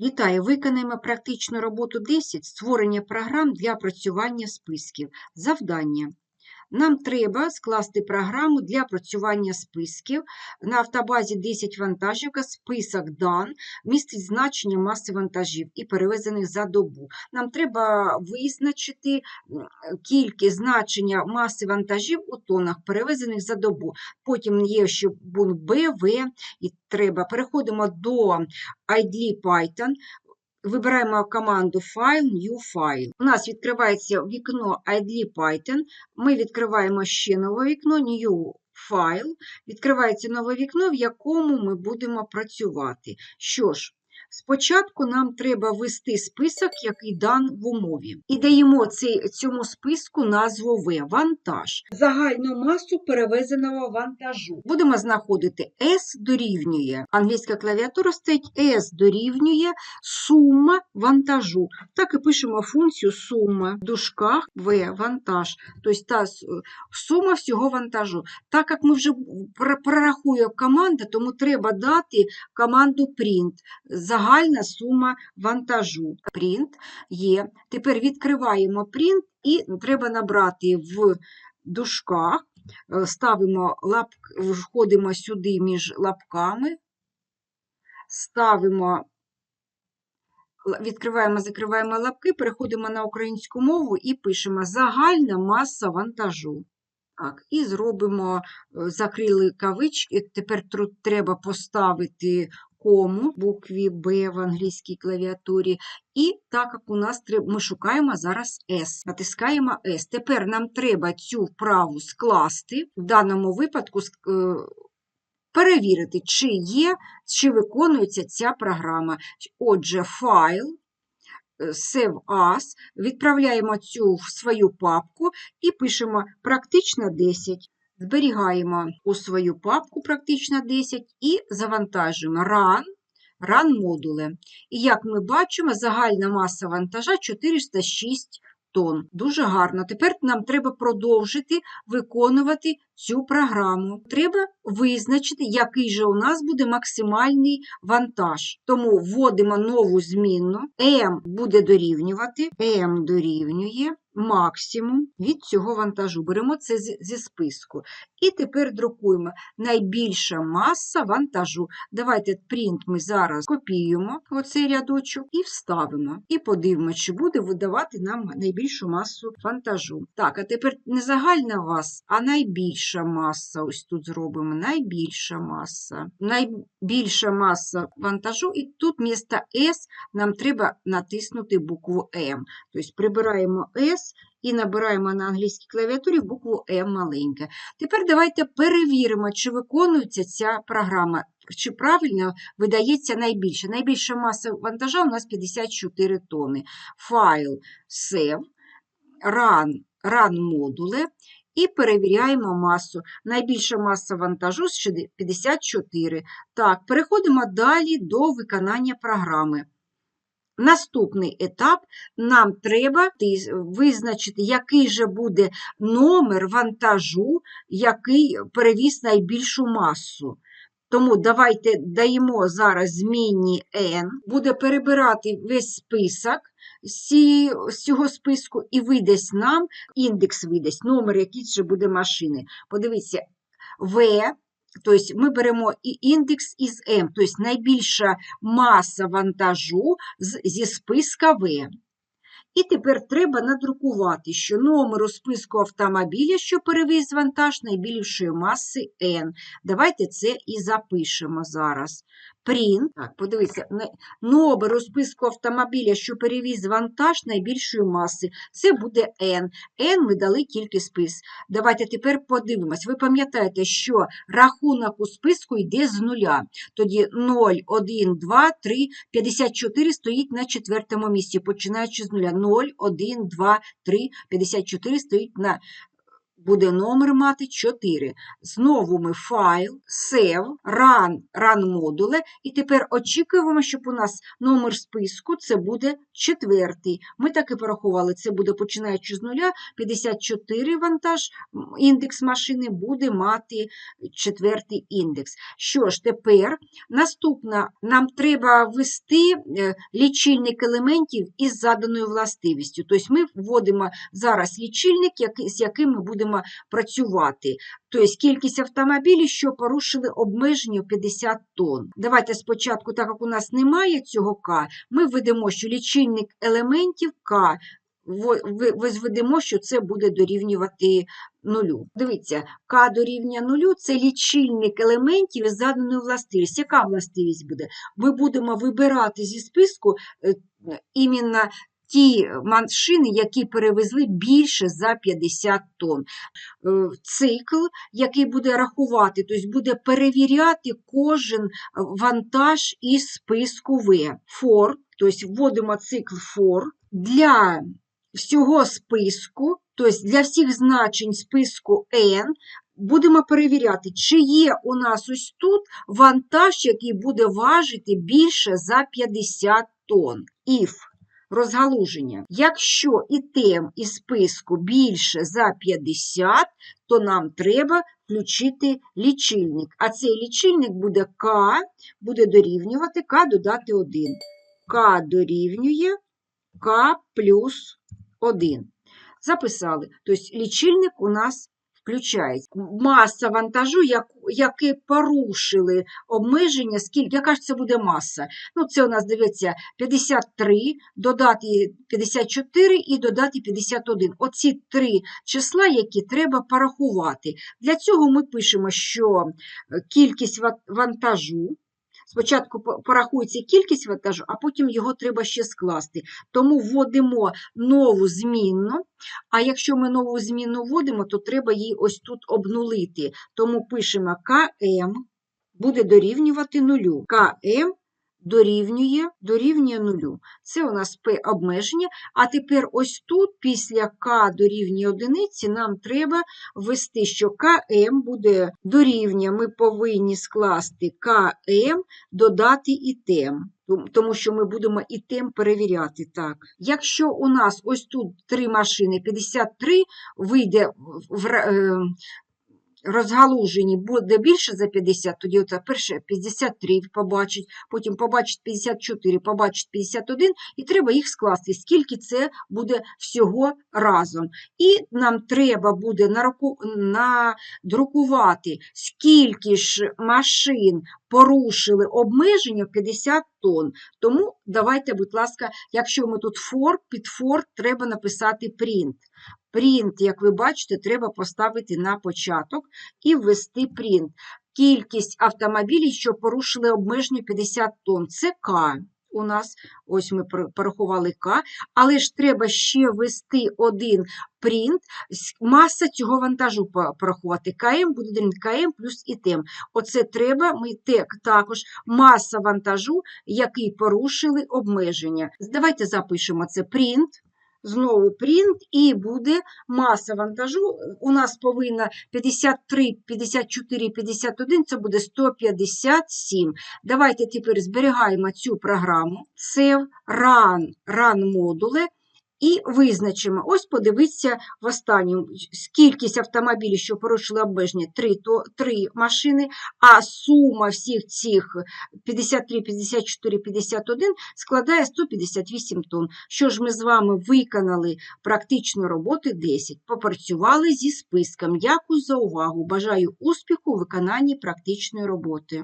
Вітаю! Виконаємо практичну роботу 10 створення програм для опрацювання списків. Завдання. Нам треба скласти програму для опрацювання списків. На автобазі 10 вантажівка, список дан, містить значення маси вантажів і перевезених за добу. Нам треба визначити кількість значення маси вантажів у тонах, перевезених за добу. Потім є ще пункт Б, В, і треба. Переходимо до IDLE Python. Вибираємо команду File, New File. У нас відкривається вікно IDLE Python. Ми відкриваємо ще нове вікно, New File. Відкривається нове вікно, в якому ми будемо працювати. Що ж, спочатку нам треба ввести список, який дан в умові. І даємо цьому списку назву В – вантаж. Загальну масу перевезеного вантажу. Будемо знаходити S дорівнює. Англійська клавіатура стоїть S дорівнює сума вантажу. Так і пишемо функцію сума в дужках В вантаж. Тобто та сума всього вантажу. Так як ми вже пр- прорахує команда, тому треба дати команду print. Загальна сума вантажу. Print є. Тепер відкриваємо print і треба набрати в дужках. е, Ставимо лап, входимо сюди між лапками, ставимо Відкриваємо, закриваємо лапки, переходимо на українську мову і пишемо загальна маса вантажу. Так, і зробимо, е, закрили кавички. Тепер тру- треба поставити кому букві Б в англійській клавіатурі. І так як у нас ми шукаємо зараз S. Натискаємо S. Тепер нам треба цю вправу скласти. В даному випадку е, перевірити, чи є, чи виконується ця програма. Отже, файл, е, Save As, відправляємо цю в свою папку і пишемо практично 10. Зберігаємо у свою папку практично 10 і завантажуємо Run, Run модули. І як ми бачимо, загальна маса вантажа 406 тонн. Дуже гарно. Тепер нам треба продовжити виконувати цю програму. Треба визначити, який же у нас буде максимальний вантаж. Тому вводимо нову змінну. M буде дорівнювати, M дорівнює максимум від цього вантажу. Беремо це зі списку. І тепер друкуємо найбільша маса вантажу. Давайте print ми зараз копіюємо оцей рядочок і вставимо. І подивимося, чи буде видавати нам найбільшу масу вантажу. Так, а тепер не загальна вас, а найбільша маса. Ось тут зробимо найбільша маса. Найбільша маса вантажу, і тут вмісто S нам треба натиснути букву М. Тобто прибираємо S і набираємо на англійській клавіатурі букву М маленьке. Тепер давайте перевіримо, чи виконується ця програма, чи правильно видається найбільше. Найбільша маса вантажа у нас 54 тони. Файл Save, Run, Run модуле і перевіряємо масу. Найбільша маса вантажу з 54. Так, переходимо далі до виконання програми. Наступний етап нам треба визначити, який же буде номер вантажу, який перевіз найбільшу масу. Тому давайте даємо зараз змінні n, буде перебирати весь список з, цього списку і видасть нам, індекс видасть, номер якийсь же буде машини. Подивіться, V, тобто ми беремо і індекс із М, тобто найбільша маса вантажу зі списка В. І тепер треба надрукувати, що номер у списку автомобіля, що перевіз вантаж найбільшої маси N. Давайте це і запишемо зараз. Print, так, подивіться, номер у списку автомобіля, що перевіз вантаж найбільшої маси, це буде N. N ми дали тільки спис. Давайте тепер подивимось. Ви пам'ятаєте, що рахунок у списку йде з нуля. Тоді 0, 1, 2, 3, 54 стоїть на четвертому місці, починаючи з нуля. 0, 1, 2, 3, 54 стоїть на буде номер мати 4. Знову ми файл, save, run, run модуле, і тепер очікуємо, щоб у нас номер списку це буде четвертий. Ми так і порахували, це буде починаючи з нуля, 54 вантаж, індекс машини буде мати четвертий індекс. Що ж, тепер наступна, нам треба ввести е, лічильник елементів із заданою властивістю. Тобто ми вводимо зараз лічильник, з яким ми будемо працювати. Тобто кількість автомобілів, що порушили обмеження 50 тонн. Давайте спочатку, так як у нас немає цього К, ми введемо, що лічильник елементів К во- ви- возведемо, що це буде дорівнювати нулю. Дивіться, К дорівнює нулю – це лічильник елементів із заданою властивістю. Яка властивість буде? Ми будемо вибирати зі списку е, іменно ті машини, які перевезли більше за 50 тонн. Е, Цикл, який буде рахувати, тобто буде перевіряти кожен вантаж із списку В. For, тобто вводимо цикл for для всього списку, тобто для всіх значень списку N, будемо перевіряти, чи є у нас ось тут вантаж, який буде важити більше за 50 тонн. If розгалуження. Якщо ітем із списку більше за 50, то нам треба включити лічильник. А цей лічильник буде К, буде дорівнювати К додати 1. К дорівнює К плюс 1. Записали. Тобто лічильник у нас включається. Маса вантажу, як, які порушили обмеження, скільки, яка ж це буде маса? Ну, це у нас, дивіться, 53, додати 54 і додати 51. Оці три числа, які треба порахувати. Для цього ми пишемо, що кількість вантажу, Спочатку порахується кількість вантажу, а потім його треба ще скласти. Тому вводимо нову змінну, а якщо ми нову змінну вводимо, то треба її ось тут обнулити. Тому пишемо КМ буде дорівнювати нулю. КМ дорівнює, дорівнює нулю. Це у нас П обмеження. А тепер ось тут, після К дорівнює одиниці, нам треба ввести, що КМ буде дорівнює. Ми повинні скласти КМ, додати і тем. Тому що ми будемо і тем перевіряти. Так. Якщо у нас ось тут три машини, 53 вийде в, е, розгалужені буде більше за 50, тоді оце перше 53 побачить, потім побачить 54, побачить 51, і треба їх скласти, скільки це буде всього разом. І нам треба буде надрукувати, скільки ж машин порушили обмеження 50 тонн. Тому давайте, будь ласка, якщо ми тут for, під for треба написати print. Print, як ви бачите, треба поставити на початок і ввести print. Кількість автомобілів, що порушили обмеження 50 тонн. Це К. У нас, ось ми пор- порахували К, але ж треба ще ввести один принт, маса цього вантажу порахувати. КМ буде КМ плюс ІТМ. Оце треба, ми те- також маса вантажу, який порушили обмеження. Давайте запишемо це print. Знову print, і буде маса вантажу. У нас повинна 53, 54, 51, це буде 157. Давайте тепер зберігаємо цю програму. Save, run, run модуле. І визначимо, ось подивіться в останньому, кількість автомобілів, що порушили обмеження, 3, то 3 машини, а сума всіх цих 53, 54, 51 складає 158 тонн. Що ж ми з вами виконали практичну роботу 10, попрацювали зі списком. Дякую за увагу. Бажаю успіху у виконанні практичної роботи.